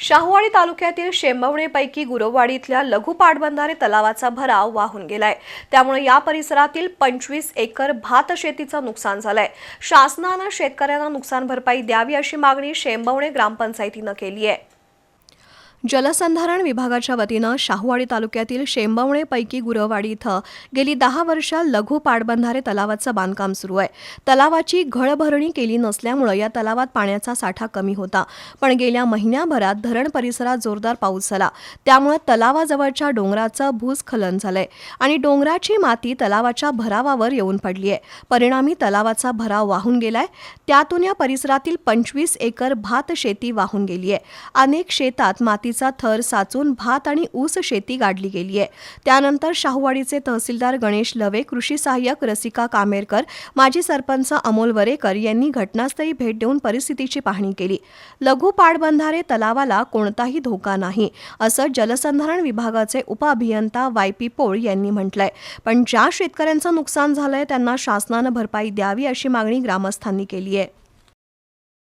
शाहूवाडी तालुक्यातील शेंबवणेपैकी गुरववाडी इथल्या लघु पाटबंधारे तलावाचा भराव वाहून गेलाय. त्यामुळे या परिसरातील पंचवीस एकर भात शेतीचं नुकसान झालंय. शासनानं शेतकऱ्यांना नुकसान भरपाई द्यावी अशी मागणी शेंबवणे ग्रामपंचायतीनं केली आहे. जलसंधारण विभागाच्या वतीनं शाहूवाडी तालुक्यातील शेंबवणेपैकी गुरवाडी इथं गेली दहा वर्ष लघु पाटबंधारे तलावाचं बांधकाम सुरू आहे. तलावाची घळभरणी केली नसल्यामुळं या तलावात पाण्याचा साठा कमी होता. पण गेल्या महिन्याभरात धरण परिसरात जोरदार पाऊस झाला. त्यामुळे तलावाजवळच्या डोंगराचं भूस्खलन झालंय आणि डोंगराची माती तलावाच्या भरावावर येऊन पडली आहे परिणामी तलावाचा भराव वाहून गेलाय. त्यातून या परिसरातील पंचवीस एकर भात शेती वाहून गेली आहे अनेक शेतात माती मातीचा थर साचून भात आणि ऊस शेती गाडली गेली आहे. त्यानंतर शाहूवाडीचे तहसीलदार गणेश लवे कृषी सहाय्यक रसिका कामेरकर माजी सरपंच अमोल वरेकर यांनी घटनास्थळी भेट देऊन परिस्थितीची पाहणी केली. लघु पाटबंधारे तलावाला कोणताही धोका नाही असं जलसंधारण विभागाचे उपअभियंता वाय पी पोळ यांनी म्हटलंय. पण ज्या शेतकऱ्यांचं नुकसान झालंय त्यांना शासनानं भरपाई द्यावी अशी मागणी ग्रामस्थांनी केली आहे.